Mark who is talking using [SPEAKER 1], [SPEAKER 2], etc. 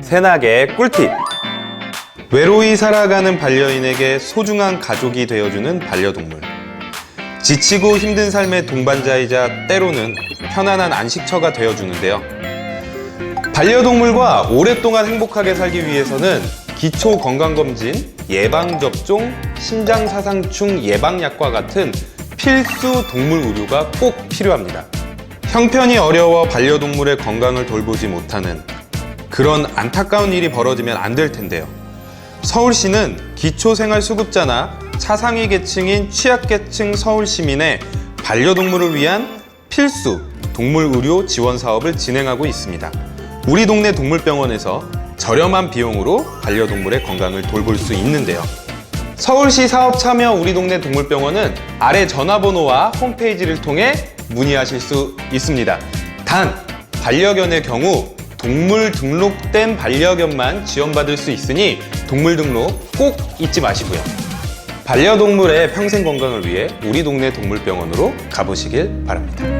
[SPEAKER 1] 새나개의 꿀팁. 외로이 살아가는 반려인에게 소중한 가족이 되어주는 반려동물. 지치고 힘든 삶의 동반자이자 때로는 편안한 안식처가 되어주는데요. 반려동물과 오랫동안 행복하게 살기 위해서는 기초 건강검진, 예방접종, 심장사상충 예방약과 같은 필수 동물 의료가 꼭 필요합니다. 형편이 어려워 반려동물의 건강을 돌보지 못하는 그런 안타까운 일이 벌어지면 안 될 텐데요. 서울시는 기초생활수급자나 차상위 계층인 취약계층 서울시민의 반려동물을 위한 필수 동물 의료 지원 사업을 진행하고 있습니다. 우리 동네 동물병원에서 저렴한 비용으로 반려동물의 건강을 돌볼 수 있는데요. 서울시 사업 참여 우리 동네 동물병원은 아래 전화번호와 홈페이지를 통해 문의하실 수 있습니다. 단, 반려견의 경우 동물 등록된 반려견만 지원받을 수 있으니 동물 등록 꼭 잊지 마시고요. 반려동물의 평생 건강을 위해 우리 동네 동물병원으로 가보시길 바랍니다.